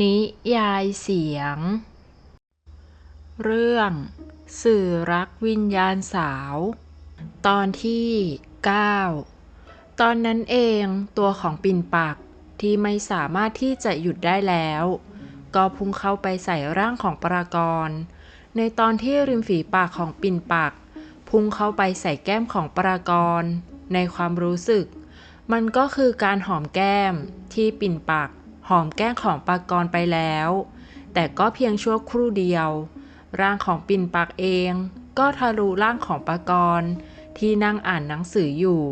นิยายเสียง เรื่อง สื่อรักวิญญาณสาว ตอนที่ 9 ตอนนั้นเองตัวของปิ่นปักที่ไม่สามารถที่จะหยุดได้แล้ว ก็พุ่งเข้าไปใส่ร่างของปรากร ในตอนที่ริมฝีปากของปิ่นปัก พุ่งเข้าไปใส่แก้มของปรากร ในความรู้สึก มันก็คือการหอมแก้มที่ปิ่นปัก หอมแก้มของปากรไปแล้ว แต่ก็เพียงชั่วครู่เดียว ร่างของปิ่นปักเอง ก็ทะลุร่างของปากรที่นั่งอ่านหนังสืออยู่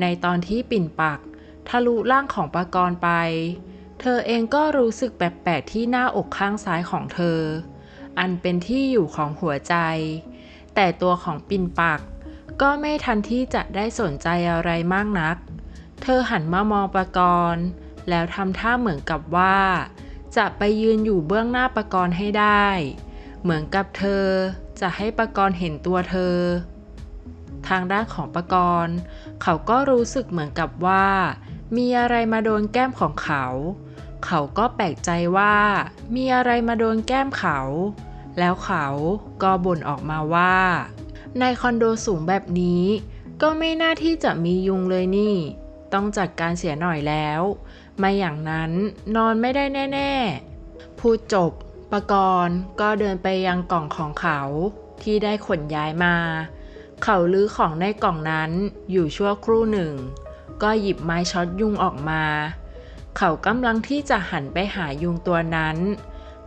ในตอนที่ปิ่นปัก ทะลุร่างของปากรไป เธอเองก็รู้สึกแปลกๆที่หน้าอกข้างซ้ายของเธอ อันเป็นที่อยู่ของหัวใจ แต่ตัวของปิ่นปัก ก็ไม่ทันที่จะได้สนใจอะไรมากนัก เธอหันมามองปากร แล้วทำท่าเหมือนกับว่า จะไปยืนอยู่เบื้องหน้าปากรณ์ให้ได้ เหมือนกับเธอจะให้ปากรณ์เห็นตัวเธอ ทางด้านของปากรณ์ เขาก็รู้สึกเหมือนกับว่า มีอะไรมาโดนแก้มของเขา เขาก็แปลกใจว่า มีอะไรมาโดนแก้มเขา แล้วเขาก็บ่นออกมาว่า ในคอนโดสูงแบบนี้ก็ไม่น่าที่จะมียุงเลยนี่ ต้องจัดการเสียหน่อยแล้ว ไม่อย่างนั้นนอนไม่ได้แน่ๆ พูดจบปกรณ์ก็เดินไปยังกล่องของเขาที่ได้ขนย้ายมา เขาลื้อของในกล่องนั้นอยู่ชั่วครู่หนึ่ง ก็หยิบไม้ช็อตยุงออกมา เขากำลังที่จะหันไปหายุงตัวนั้น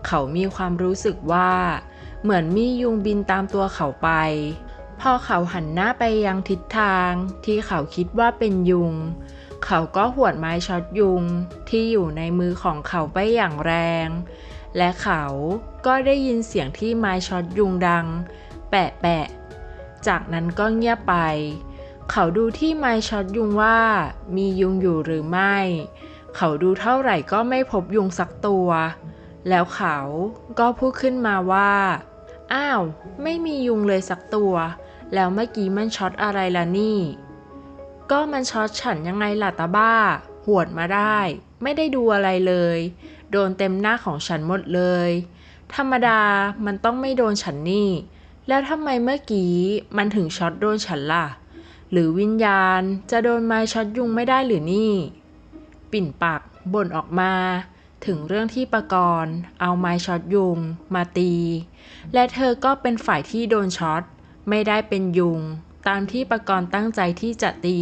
เขามีความรู้สึกว่า เหมือนมียุงบินตามตัวเขาไป พอเขาหันหน้าไปยังทิศทางที่เขาคิดว่าเป็นยุง เขาก็หวดไม้ช็อตยุงที่อยู่ในมือของเขาไปอย่างแรง และเขาก็ได้ยินเสียงที่ไม้ช็อตยุงดัง แปะแปะ จากนั้นก็เงียบไป เขาดูที่ไม้ช็อตยุงว่ามียุงอยู่หรือไม่ เขาดูเท่าไหร่ก็ไม่พบยุงสักตัว แล้วเขาก็พูดขึ้นมาว่า อ้าว ไม่มียุงเลยสักตัว แล้วเมื่อกี้มันช็อตอะไรล่ะนี่ ก็มันช็อตฉันยังไงล่ะตาบ้า หวดมาได้ ไม่ได้ดูอะไรเลย โดนเต็มหน้าของฉันหมดเลย ธรรมดามันต้องไม่โดนฉันนี่ แล้วทำไมเมื่อกี้มันถึงช็อตโดนฉันล่ะ หรือวิญญาณจะโดนไม้ช็อตยุงไม่ได้หรือนี่ ปิ่นปากบ่นออกมาถึงเรื่องที่ปากรณ์เอาไม้ช็อตยุงมาตี และเธอก็เป็นฝ่ายที่โดนช็อต ไม่ได้เป็นยุง ตามที่ปากรณ์ตั้งใจที่จะตี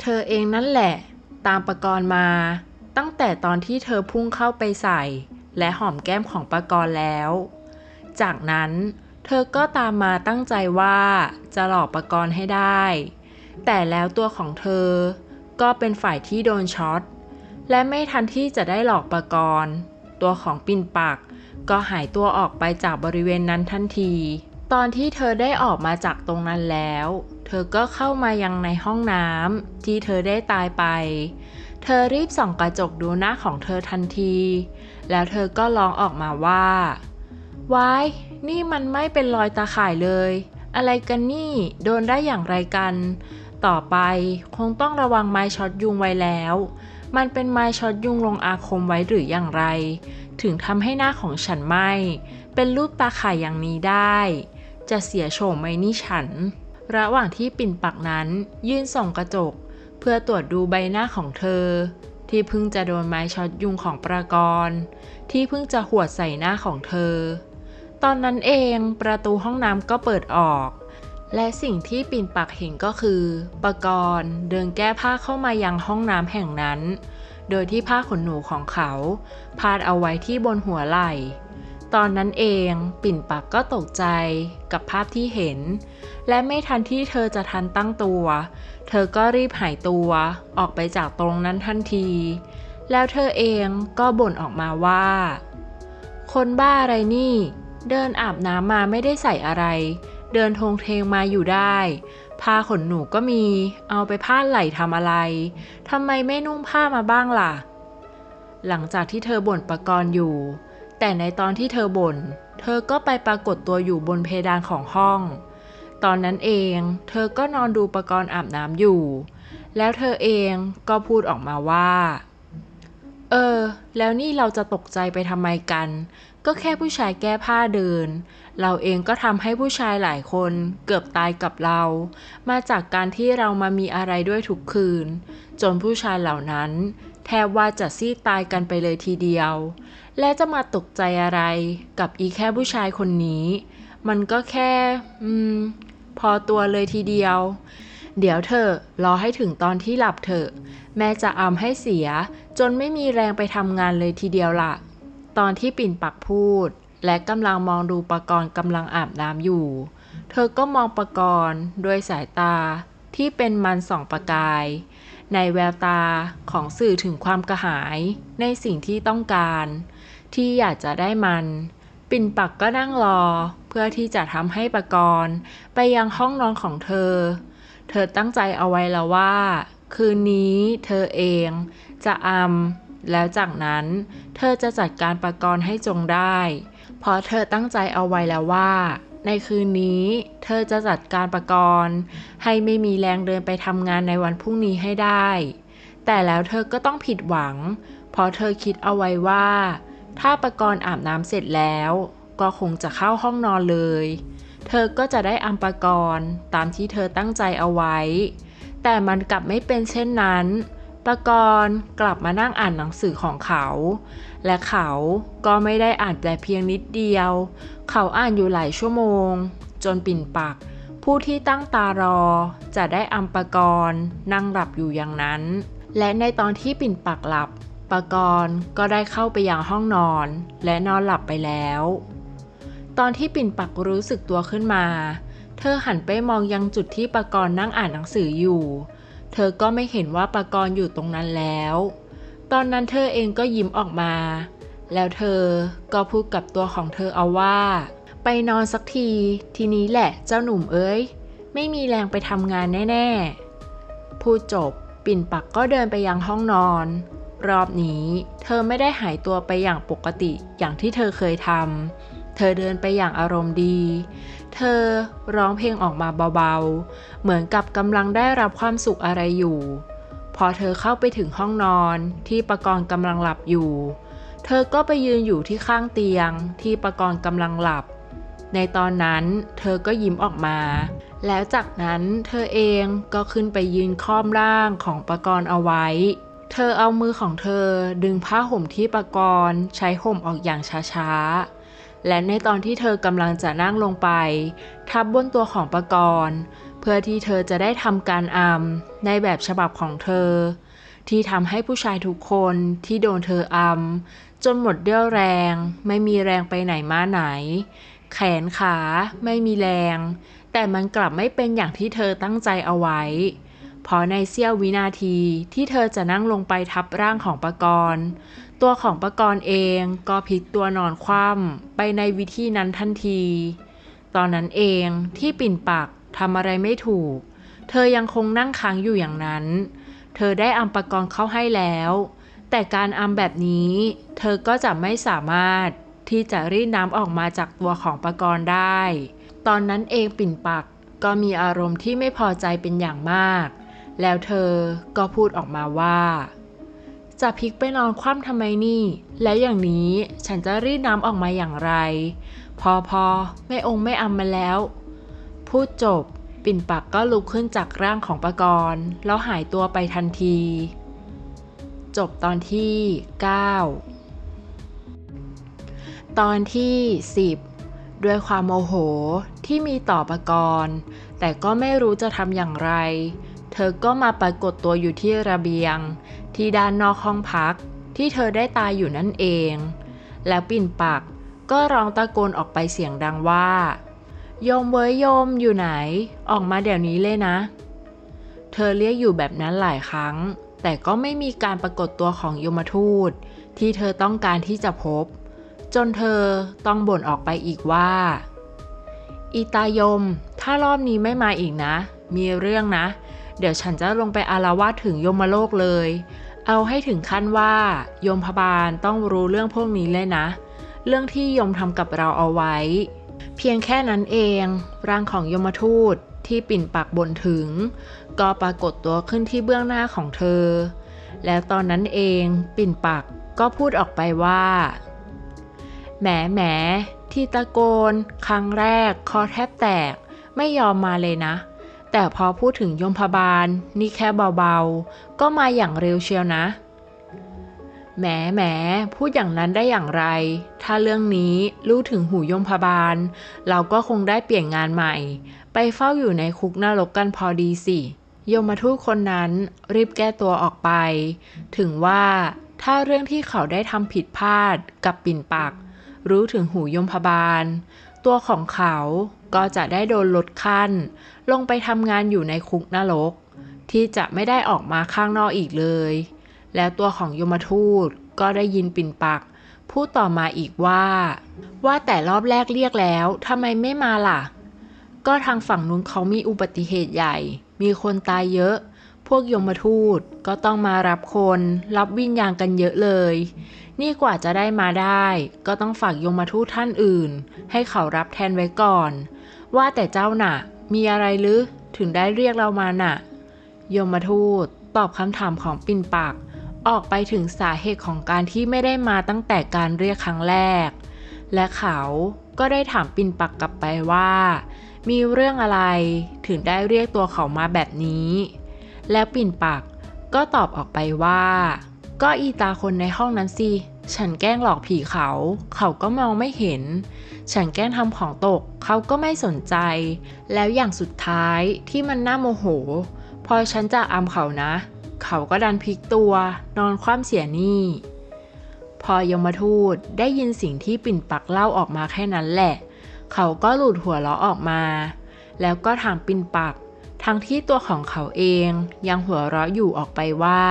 เธอเองนั่นแหละ ตามปากรณ์มา ตั้งแต่ตอนที่เธอพุ่งเข้าไปใส่ และหอมแก้มของปากรณ์แล้ว จากนั้นเธอก็ตามมาตั้งใจว่าจะหลอกปากรณ์ให้ได้ แต่แล้วตัวของเธอ ก็เป็นฝ่ายที่โดนช็อต และไม่ทันที่จะได้หลอกปากรณ์ ตัวของปิ่นปักก็หายตัวออกไปจากบริเวณนั้นทันที ตอนที่เธอได้ออกมาจากตรงนั้นแล้ว เธอก็เข้ามายังในห้องน้ำที่เธอได้ตายไป เธอรีบส่องกระจกดูหน้าของเธอทันที แล้วเธอก็ร้องออกมาว่า ว้าย นี่มันไม่เป็นรอยตาข่ายเลย อะไรกันนี่ โดนได้อย่างไรกัน ต่อไปคงต้องระวังไม้ช็อตยุงไว้แล้ว มันเป็นไม้ช็อตยุงลงอาคมไว้หรืออย่างไร ถึงทำให้หน้าของฉันไหมเป็นรูปตาข่ายอย่างนี้ได้ จะเสียโฉมไหมนี่ฉัน ระหว่างที่ปิ่นปักนั้น ยื่นส่องกระจก เพื่อตรวจดูใบหน้าของเธอ ที่เพิ่งจะโดนไม้ช็อตยุงของประกรณ์ที่เพิ่งจะหวดใส่หน้าของเธอ ตอนนั้นเองประตูห้องน้ำก็เปิดออก และสิ่งที่ปิ่นปักเห็นก็คือปกรณ์เดินแก้ผ้าเข้ามายังห้องน้ำแห่งนั้น โดยที่ผ้าขนหนูของเขา พาดเอาไว้ที่บนหัวไหล่ ตอนนั้นเองปิ่นปักก็ตกใจกับภาพที่เห็น และไม่ทันที่เธอจะทันตั้งตัว เธอก็รีบหายตัวออกไปจากตรงนั้นทันที แล้วเธอเองก็บ่นออกมาว่า คนบ้าอะไรนี่ เดินอาบน้ำมาไม่ได้ใส่อะไร เดินทงเทงมาอยู่ได้ผ้าขนหนูก็มี เอาไปผ้าไหล่ทำอะไร ทำไมไม่นุ่งผ้ามาบ้างล่ะ หลังจากที่เธอบ่นประกรณ์อยู่ แต่ในตอนที่เธอบ่น เธอก็ไปปรากฏตัวอยู่บนเพดานของห้อง ตอนนั้นเองเธอก็นอนดูประกรณ์อาบน้ำอยู่ แล้วเธอเองก็พูดออกมาว่า เออ แล้วนี่เราจะตกใจไปทำไมกัน ก็แค่ผู้ชายแก้ผ้าเดิน เราเองก็ทำให้ผู้ชายหลายคนเกือบตายกับเรา มาจากการที่เรามามีอะไรด้วยทุกคืน จนผู้ชายเหล่านั้นแทบว่าจะซีดตายกันไปเลยทีเดียวและจะมาตกใจอะไรกับอีแค่ผู้ชายคนนี้ มันก็แค่ อืม พอตัวเลยทีเดียว เดี๋ยวเถอรอให้ถึงตอนที่หลับเถอะ แม่จะอำให้เสีย จนไม่มีแรงไปทำงานเลยทีเดียวล่ะ ตอนที่ปิ่นปักพูด และกำลังมองดูปกรณ์กำลังอาบน้ำอยู่ เธอก็มองปกรณ์ด้วยสายตาที่เป็นมันส่องประกาย ในแววตาของสื่อถึงความกระหายในสิ่งที่ต้องการ ที่อยากจะได้มัน ปิ่นปักก็นั่งรอ เพื่อที่จะทำให้ประกรณ์ไปยังห้องนอนของเธอ เธอตั้งใจเอาไว้แล้วว่า คืนนี้เธอเองจะอำแล้วจากนั้น เธอจะจัดการประกรณ์ให้จงได้ เพราะเธอตั้งใจเอาไว้แล้วว่าในคืนนี้เธอจะจัดการประกรณ์ให้ไม่มีแรงเดินไปทำงานในวันพรุ่งนี้ให้ได้ แต่แล้วเธอก็ต้องผิดหวัง เพราะเธอคิดเอาไว้ว่า ถ้าประกรณ์อาบน้ำเสร็จแล้ว ก็คงจะเข้าห้องนอนเลย เธอก็จะได้อัมปกรณ์ตามที่เธอตั้งใจเอาไว้ แต่มันกลับไม่เป็นเช่นนั้นประกรณ์กลับมานั่งอ่านหนังสือของเขา และเขาก็ไม่ได้อ่านแต่เพียงนิดเดียว เขาอ่านอยู่หลายชั่วโมง จนปิ่นปัก ผู้ที่ตั้งตารอ จะได้อัมปกรณ์นั่งหลับอยู่อย่างนั้น และในตอนที่ปิ่นปักหลับ ปกรณ์ก็ได้เข้าไปยังห้องนอน และนอนหลับไปแล้ว ตอนที่ปิ่นปักรู้สึกตัวขึ้นมา เธอหันไปมองยังจุดที่ปกรณ์นั่งอ่านหนังสืออยู่ เธอก็ไม่เห็นว่าปกรณ์อยู่ตรงนั้นแล้ว ตอนนั้นเธอเองก็ยิ้มออกมา แล้วเธอก็พูดกับตัวของเธอเอาว่า ไปนอนสักที ทีนี้แหละเจ้าหนุ่มเอ้ย ไม่มีแรงไปทำงานแน่ ๆ พูดจบ ปิ่นปักก็เดินไปยังห้องนอน รอบนี้ เธอไม่ได้หายตัวไปอย่างปกติอย่างที่เธอเคยทำ เธอเดินไปอย่างอารมณ์ดี เธอร้องเพลงออกมาเบาๆ เหมือนกับกำลังได้รับความสุขอะไรอยู่ พอเธอเข้าไปถึงห้องนอนที่ประกรณ์กำลังหลับอยู่ เธอก็ไปยืนอยู่ที่ข้างเตียงที่ประกรณ์กำลังหลับ ในตอนนั้นเธอก็ยิ้มออกมาแล้วจากนั้นเธอเองก็ขึ้นไปยืนค้อมร่างของประกรณ์เอาไว้ เธอเอามือของเธอดึงผ้าห่มที่ประกรณ์ใช้ห่มออกอย่างช้าๆ และในตอนที่เธอกำลังจะนั่งลงไป ทับบนตัวของประกรณ์เพื่อที่เธอจะได้ทำการอำในแบบฉบับของเธอ ที่ทำให้ผู้ชายทุกคนที่โดนเธออำจนหมดเรี่ยวแรง ไม่มีแรงไปไหนมาไหน แขนขาไม่มีแรง แต่มันกลับไม่เป็นอย่างที่เธอตั้งใจเอาไว้ เพราะในเสี้ยววินาทีที่เธอจะนั่งลงไปทับร่างของปกรณ์ ตัวของปกรณ์เองก็พลิกตัวนอนคว่ำไปในวิธีนั้นทันที ตอนนั้นเองที่ปิ่นปักทำอะไรไม่ถูก เธอยังคงนั่งค้างอยู่อย่างนั้น เธอได้อัมปกรณ์เข้าให้แล้ว แต่การอัมแบบนี้ เธอก็จะไม่สามารถที่จะรีดน้ำออกมาจากตัวของปกรณ์ได้ ตอนนั้นเองปิ่นปักก็มีอารมณ์ที่ไม่พอใจเป็นอย่างมาก แล้วเธอก็พูดออกมาว่า จะพลิกไปนอนคว่ำทำไมนี่ และอย่างนี้ฉันจะรีดน้ำออกมาอย่างไร พอพอไม่องค์ไม่อำมาแล้ว พูดจบ ปิ่นปักก็ลุกขึ้นจากร่างของปกรณ์แล้วหายตัวไปทันที จบตอนที่ 9 ตอนที่ 10 ด้วยความโมโหที่มีต่อปกรณ์ แต่ก็ไม่รู้จะทำอย่างไร เธอก็มาปรากฏตัวอยู่ที่ระเบียง ที่ด้านนอกห้องพัก ที่เธอได้ตายอยู่นั่นเอง แล้วปิ่นปักก็ร้องตะโกนออกไปเสียงดังว่า โยมเว้ยโยมอยู่ไหน ออกมาเดี๋ยวนี้เลยนะ เธอเรียกอยู่แบบนั้นหลายครั้ง แต่ก็ไม่มีการปรากฏตัวของยมทูต ที่เธอต้องการที่จะพบ จนเธอต้องบ่นออกไปอีกว่า อีตายม ถ้ารอบนี้ไม่มาอีกนะ มีเรื่องนะ เดี๋ยวฉันจะลงไปอารวาสถึงยมโลกเลย เอาให้ถึงขั้นว่า ยมพบาลต้องรู้เรื่องพวกนี้เลยนะ เรื่องที่ยมทำกับเราเอาไว้ เพียงแค่นั้นเอง ร่างของยมทูตที่ปิ่นปักบนถึง ก็ปรากฏตัวขึ้นที่เบื้องหน้าของเธอ แล้วตอนนั้นเองปิ่นปักก็พูดออกไปว่าแหมแหมที่ตะโกน ครั้งแรก คอแทบแตก ไม่ยอมมาเลยนะ แต่พอพูดถึงยมพบาลนี่แค่เบาๆ ก็มาอย่างเร็วเชียวนะ แหมแหมพูดอย่างนั้นได้อย่างไร ถ้าเรื่องนี้รู้ถึงหูยมพบาล เราก็คงได้เปลี่ยนงานใหม่ ไปเฝ้าอยู่ในคุกนรกกันพอดีสิยมทูตคนนั้นรีบแก้ตัวออกไป ถึงว่าถ้าเรื่องที่เขาได้ทำผิดพลาดกับปิ่นปัก รู้ถึงหูยมพบาล ตัวของเขาก็จะได้โดนลดขั้น ลงไปทำงานอยู่ในคุกนรก ที่จะไม่ได้ออกมาข้างนอกอีกเลย แล้วตัวของยมทูตก็ได้ยินปิ่นปัก พูดต่อมาอีกว่า ว่าแต่รอบแรกเรียกแล้วทำไมไม่มาล่ะ ก็ทางฝั่งนู้นเขามีอุบัติเหตุใหญ่ มีคนตายเยอะ พวกยมทูตก็ต้องมารับคน รับวิญญาณกันเยอะเลย นี่กว่าจะได้มาได้ ก็ต้องฝากยมทูตท่านอื่น ให้เขารับแทนไว้ก่อน ว่าแต่เจ้าน่ะมีอะไรหรือถึงได้เรียกเรามาน่ะยมทูตตอบคำถามของปิ่นปากออกไปถึงสาเหตุของการที่ไม่ได้มาตั้งแต่การเรียกครั้งแรก และเขาก็ได้ถามปิ่นปักกลับไปว่า มีเรื่องอะไรถึงได้เรียกตัวเขามาแบบนี้ แล้วปิ่นปักก็ตอบออกไปว่า ก็อีตาคนในห้องนั้นสิ ฉันแกล้งหลอกผีเขา เขาก็มองไม่เห็น ฉันแกล้งทำของตก เขาก็ไม่สนใจ แล้วอย่างสุดท้ายที่มันน่าโมโห พอฉันจะอำเขานะ เขาก็ดันพลิกตัว นอนคว่ำเสียหนี่ พอยมทูตได้ยินสิ่งที่ปิ่นปักเล่าออกมาแค่นั้นแหละ เขาก็หลุดหัวเราะออกมา แล้วก็ถามปิ่นปัก ทั้งที่ตัวของเขาเองยังหัวเราะอยู่ออกไปว่า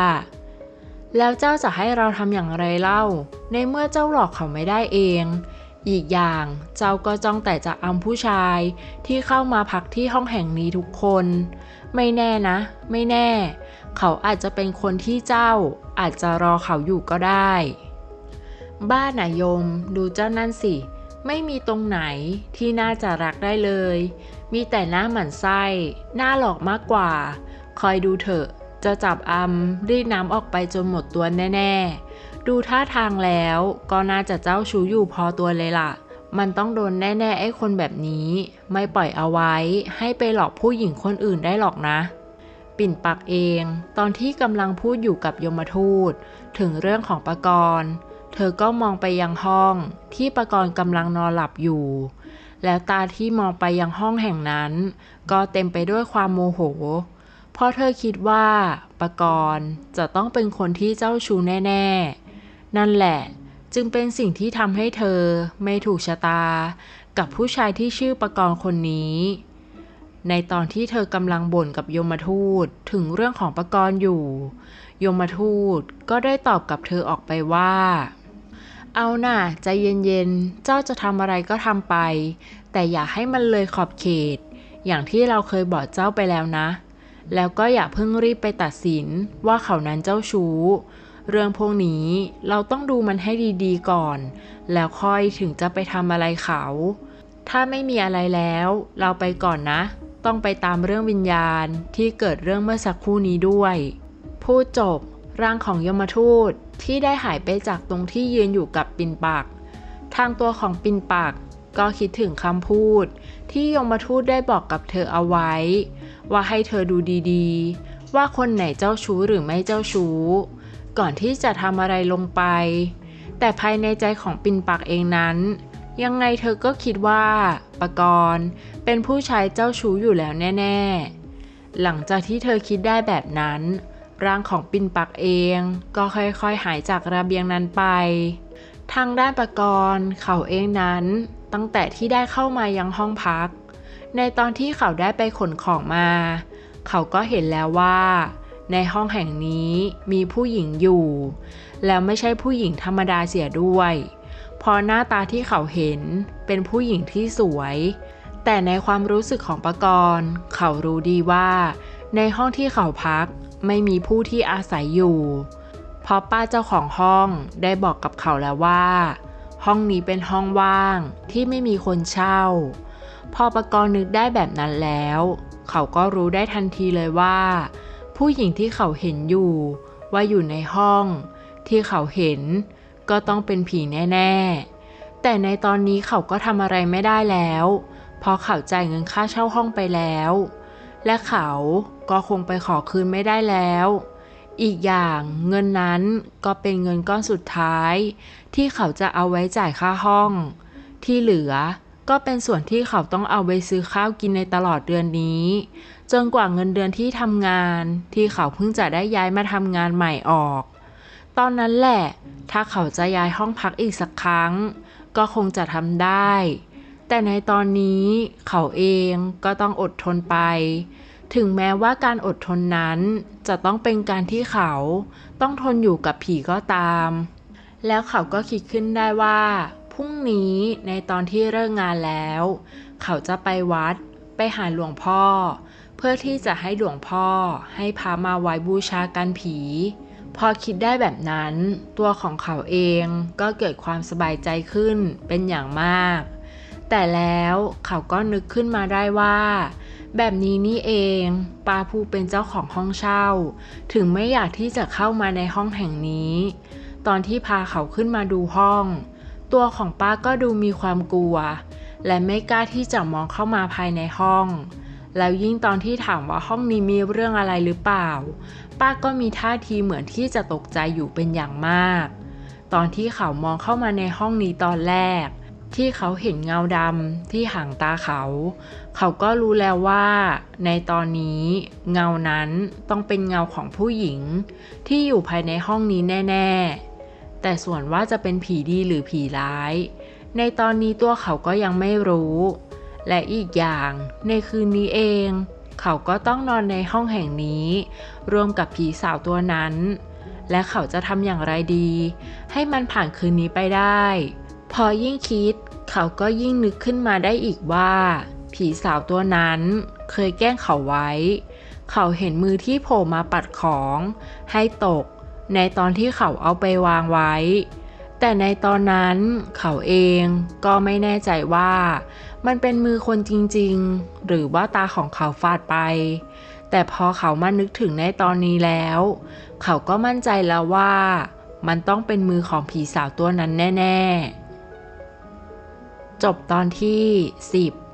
แล้วเจ้าจะให้เราทำอย่างไรเล่า ในเมื่อเจ้าหลอกเขาไม่ได้เอง อีกอย่างเจ้าก็จ้องแต่จะอำผู้ชายที่เข้ามาพักที่ห้องแห่งนี้ทุกคน ไม่แน่นะ ไม่แน่ เขาอาจจะเป็นคนที่เจ้า อาจจะรอเขาอยู่ก็ได้ บ้านนายม ดูเจ้านั่นสิ ไม่มีตรงไหนที่น่าจะรักได้เลย มีแต่หน้าหมันไส้หน้าหลอกมากกว่า คอยดูเถอะ จะจับอำรีดน้ำออกไปจนหมดตัวแน่ๆ ดูท่าทางแล้วก็น่าจะเจ้าชู้อยู่พอตัวเลยล่ะ มันต้องโดนแน่ๆไอ้คนแบบนี้ ไม่ปล่อยเอาไว้ ให้ไปหลอกผู้หญิงคนอื่นได้หรอกนะ ปิ่นปักเอง ตอนที่กำลังพูดอยู่กับยมทูต ถึงเรื่องของประกรณ์เธอก็มองไปยังห้องที่ประกรณ์กำลังนอนหลับอยู่ แล้วตาที่มองไปยังห้องแห่งนั้น ก็เต็มไปด้วยความโมโห เพราะเธอคิดว่าปกรณ์จะต้องเป็นคนที่เจ้าชู้แน่ ๆ นั่นแหละ จึงเป็นสิ่งที่ทำให้เธอไม่ถูกชะตา กับผู้ชายที่ชื่อปกรณ์คนนี้ ในตอนที่เธอกำลังบ่นกับยมทูตถึงเรื่องของปกรณ์อยู่ ยมทูตก็ได้ตอบกับเธอออกไปว่า เอาน่ะใจเย็นๆ เจ้าจะทำอะไรก็ทำไป แต่อย่าให้มันเลยขอบเขต อย่างที่เราเคยบอกเจ้าไปแล้วนะ แล้วก็อย่าเพิ่งรีบไปตัดสินว่าเขานั้นเจ้าชู้ เรื่องพวกนี้เราต้องดูมันให้ดีๆก่อน แล้วค่อยถึงจะไปทำอะไรเขา ถ้าไม่มีอะไรแล้ว เราไปก่อนนะ ต้องไปตามเรื่องวิญญาณที่เกิดเรื่องเมื่อสักครู่นี้ด้วย พูดจบ ร่างของยมทูตที่ได้หายไปจากตรงที่ยืนอยู่กับปินปาก ทางตัวของปินปากก็คิดถึงคำพูด ที่ยมทูตได้บอกกับเธอเอาไว้ ว่าให้เธอดูดีๆ ว่าคนไหนเจ้าชู้หรือไม่เจ้าชู้ ก่อนที่จะทำอะไรลงไป แต่ภายในใจของปินปากเองนั้น ยังไงเธอก็คิดว่าปกรณ์เป็นผู้ชายเจ้าชู้อยู่แล้วแน่ ๆ หลังจากที่เธอคิดได้แบบนั้นร่างของปินปักเองก็ค่อยๆหายจากระเบียงนั้นไป ทางด้านปกรณ์เขาเองนั้น ตั้งแต่ที่ได้เข้ามายังห้องพัก ในตอนที่เขาได้ไปขนของมา เขาก็เห็นแล้วว่า ในห้องแห่งนี้มีผู้หญิงอยู่ แล้วไม่ใช่ผู้หญิงธรรมดาเสียด้วยเพอหน้าตาที่เขาเห็นเป็นผู้หญิงที่สวย แต่ในความรู้สึกของปกรณ์ เขารู้ดีว่า ในห้องที่เขาพักไม่มีผู้ที่อาศัยอยู่เพราะป้าเจ้าของห้องได้บอกกับเขาแล้วว่า ห้องนี้เป็นห้องว่างที่ไม่มีคนเช่า พอปกรณ์นึกได้แบบนั้นแล้ว เขาก็รู้ได้ทันทีเลยว่า ผู้หญิงที่เขาเห็นอยู่ ว่าอยู่ในห้อง ที่เขาเห็น ก็ต้องเป็นผีแน่ ๆ แต่ในตอนนี้เขาก็ทำอะไรไม่ได้แล้วเพราะเขาจ่ายเงินค่าเช่าห้องไปแล้ว และเขาก็คงไปขอคืนไม่ได้แล้ว อีกอย่างเงินนั้นก็เป็นเงินก้อนสุดท้าย ที่เขาจะเอาไว้จ่ายค่าห้อง ที่เหลือ ก็เป็นส่วนที่เขาต้องเอาไปซื้อข้าวกินในตลอดเดือนนี้ จนกว่าเงินเดือนที่ทำงาน ที่เขาเพิ่งจะได้ย้ายมาทำงานใหม่ออก ตอนนั้นแหละ ถ้าเขาจะย้ายห้องพักอีกสักครั้ง ก็คงจะทำได้ แต่ในตอนนี้เขาเองก็ต้องอดทนไป ถึงแม้ว่าการอดทนนั้นจะต้องเป็นการที่เขาต้องทนอยู่กับผีก็ตาม แล้วเขาก็คิดขึ้นได้ว่า รุ่งนี้ในตอนที่เลิกงานแล้ว เขาจะไปวัด ไปหาหลวงพ่อ เพื่อที่จะให้หลวงพ่อให้พามาไว้บูชากันผี พอคิดได้แบบนั้น ตัวของเขาเองก็เกิดความสบายใจขึ้นเป็นอย่างมาก แต่แล้วเขาก็นึกขึ้นมาได้ว่าแบบนี้นี่เองป้าผู้เป็นเจ้าของห้องเช่า ถึงไม่อยากที่จะเข้ามาในห้องแห่งนี้ ตอนที่พาเขาขึ้นมาดูห้อง ตัวของป้าก็ดูมีความกลัว และไม่กล้าที่จะมองเข้ามาภายในห้อง แล้วยิ่งตอนที่ถามว่าห้องนี้มีเรื่องอะไรหรือเปล่า ป้าก็มีท่าทีเหมือนที่จะตกใจอยู่เป็นอย่างมาก ตอนที่เขามองเข้ามาในห้องนี้ตอนแรก ที่เขาเห็นเงาดำที่หางตาเขา เขาก็รู้แล้วว่า ในตอนนี้เงานั้นต้องเป็นเงาของผู้หญิง ที่อยู่ภายในห้องนี้แน่ ๆ แต่ส่วนว่าจะเป็นผีดีหรือผีร้าย ในตอนนี้ตัวเขาก็ยังไม่รู้ และอีกอย่างในคืนนี้เอง เขาก็ต้องนอนในห้องแห่งนี้ รวมกับผีสาวตัวนั้น และเขาจะทำอย่างไรดี ให้มันผ่านคืนนี้ไปได้ พอยิ่งคิด เขาก็ยิ่งนึกขึ้นมาได้อีกว่า ผีสาวตัวนั้นเคยแกล้งเขาไว้ เขาเห็นมือที่โผล่มาปัดของ ให้ตก ในตอนที่เขาเอาไปวางไว้ แต่ในตอนนั้นเขาเองก็ไม่แน่ใจว่า มันเป็นมือคนจริงๆ หรือว่าตาของเขาฟาดไป แต่พอเขามานึกถึงในตอนนี้แล้ว เขาก็มั่นใจแล้วว่า มันต้องเป็นมือของผีสาวตัวนั้นแน่ ๆ จบตอนที่ 10